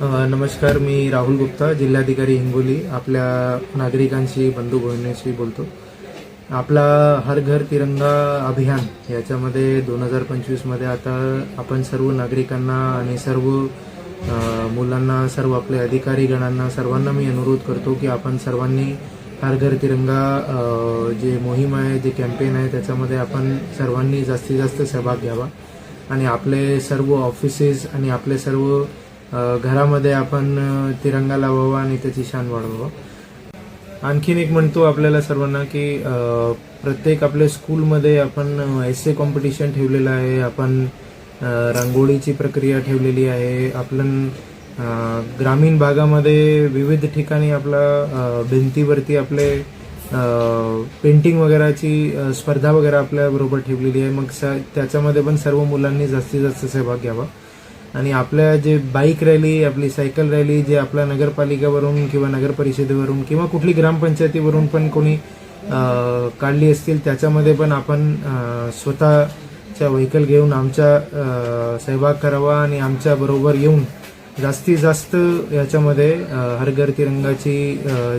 नमस्कार मी राहुल गुप्ता जिल्हाधिकारी हिंगोली आपल्या नागरिकांशी बंधू भगिनीशी बोलतो. आपला हर घर तिरंगा अभियान याच्यामध्ये दोन हजार पंचवीसमध्ये आता आपण सर्व नागरिकांना आणि सर्व मुलांना सर्व आपले अधिकारी गणांना सर्वांना मी अनुरोध करतो की आपण सर्वांनी हर घर तिरंगा जे मोहीम आहे जे कॅम्पेन आहे त्याच्यामध्ये आपण सर्वांनी जास्तीत जास्त सहभाग घ्यावा. आणि आपले सर्व ऑफिसेस आणि आपले सर्व घरामध्ये आपण तिरंगा लावावा आणि त्याची शान वाढवावा. आणखीन एक म्हणतो आपल्याला सर्वांना की प्रत्येक आपल्या स्कूलमध्ये आपण एस ए कॉम्पिटिशन ठेवलेलं आहे. आपण रांगोळीची प्रक्रिया ठेवलेली आहे. आपण ग्रामीण भागामध्ये विविध ठिकाणी आपला भिंतीवरती आपले पेंटिंग वगैरेची स्पर्धा वगैरे आपल्याबरोबर ठेवलेली आहे. मग स- त्याच्यामध्ये पण सर्व मुलांनी जास्तीत जास्त सहभाग घ्यावा. आणि आपल्या जे बाईक रॅली आपली सायकल रॅली जे आपल्या नगरपालिकेवरून किंवा नगर परिषदेवरून किंवा कुठली ग्रामपंचायतीवरून पण कोणी काढली असतील त्याच्यामध्ये पण आपण स्वतःच्या व्हेकल घेऊन आमच्या सहभाग करावा आणि आमच्या बरोबर येऊन जास्तीत जास्त याच्यामध्ये हर घर तिरंगाची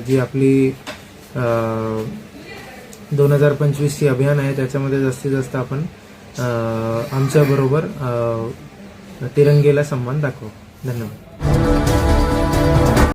जी आपली दोन हजार पंचवीसची अभियान आहे त्याच्यामध्ये जास्तीत जास्त आपण आमच्या बरोबर तिरंगेला सन्मान दाखव. धन्यवाद.